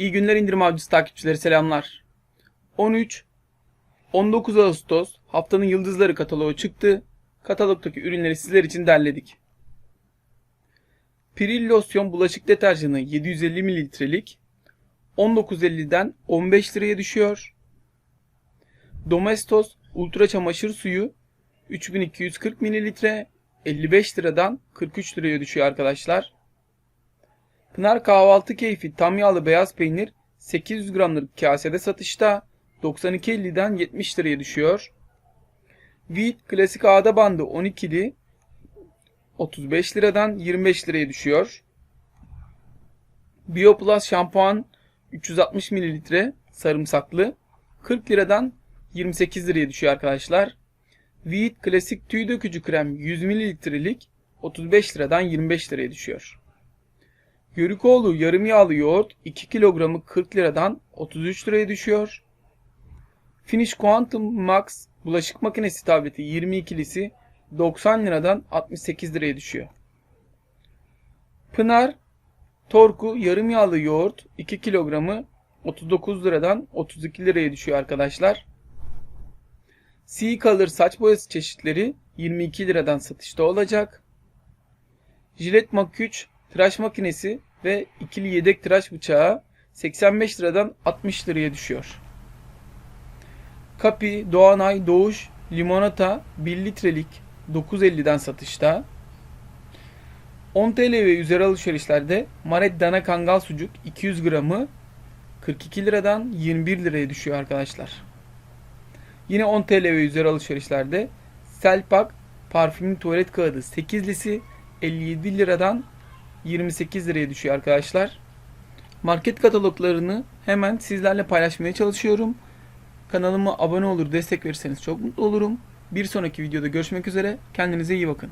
İyi günler indirim avcısı takipçileri selamlar. 13 19 Ağustos haftanın yıldızları kataloğu çıktı. Katalogdaki ürünleri sizler için derledik. Piril losyon bulaşık deterjanı 750 mililitrelik 19.50'den 15 liraya düşüyor. Domestos ultra çamaşır suyu 3240 mililitre 55 liradan 43 liraya düşüyor arkadaşlar. Pınar kahvaltı keyfi tam yağlı beyaz peynir 800 gramlık kasede satışta 92.50'den 70 liraya düşüyor. Wheat klasik ağda bandı 12'li 35 liradan 25 liraya düşüyor. Bioplus şampuan 360 mililitre sarımsaklı 40 liradan 28 liraya düşüyor arkadaşlar. Wheat klasik tüy dökücü krem 100 mililitrelik 35 liradan 25 liraya düşüyor. Yörükoğlu yarım yağlı yoğurt 2 kilogramı 40 liradan 33 liraya düşüyor. Finish Quantum Max bulaşık makinesi tableti 22'lisi 90 liradan 68 liraya düşüyor. Pınar Torku yarım yağlı yoğurt 2 kilogramı 39 liradan 32 liraya düşüyor arkadaşlar. Sea Color saç boyası çeşitleri 22 liradan satışta olacak. Jilet Mak3 tıraş makinesi ve ikili yedek tıraş bıçağı 85 liradan 60 liraya düşüyor. Kapi, Doğanay, Doğuş, limonata 1 litrelik 9.50'den satışta. 10 TL ve üzeri alışverişlerde Maret dana kangal sucuk 200 gramı 42 liradan 21 liraya düşüyor arkadaşlar. Yine 10 TL ve üzeri alışverişlerde Selpak parfümlü tuvalet kağıdı 8'lisi 57 liradan 28 liraya düşüyor arkadaşlar. Market kataloglarını hemen sizlerle paylaşmaya çalışıyorum. Kanalıma abone olur destek verirseniz çok mutlu olurum. Bir sonraki videoda görüşmek üzere. Kendinize iyi bakın.